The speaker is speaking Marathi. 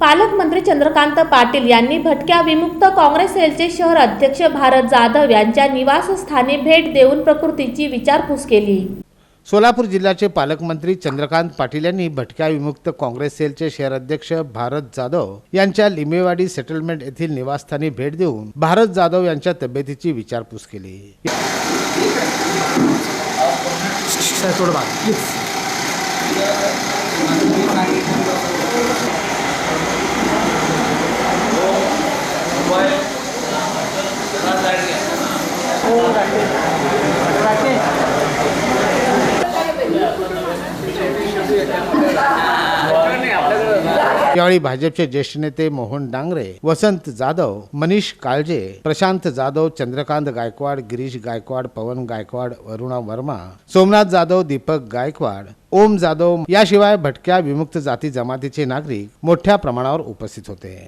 पालकमंत्री चंद्रकांत पाटील यांनी भटक्या विमुक्त काँग्रेस सेलचे शहर अध्यक्ष भारत जाधव यांच्या निवासस्थानी भेट देऊन प्रकृतीची विचारपूस केली. सोलापूर जिल्ह्याचे पालकमंत्री चंद्रकांत पाटील यांनी भटक्या विमुक्त काँग्रेस सेलचे शहर अध्यक्ष भारत जाधव यांच्या लिंबेवाडी सेटलमेंट येथील निवासस्थानी भेट देऊन भारत जाधव यांच्या तब्येतीची विचारपूस केली. यावेळी भाजपचे ज्येष्ठ नेते मोहन डांगरे वसंत जाधव मनीष काळजे प्रशांत जाधव चंद्रकांत गायकवाड गिरीश गायकवाड पवन गायकवाड वरुणा वर्मा सोमनाथ जाधव दीपक गायकवाड ओम जाधव याशिवाय भटक्या विमुक्त जाती जमातीचे नागरिक मोठ्या प्रमाणावर उपस्थित होते.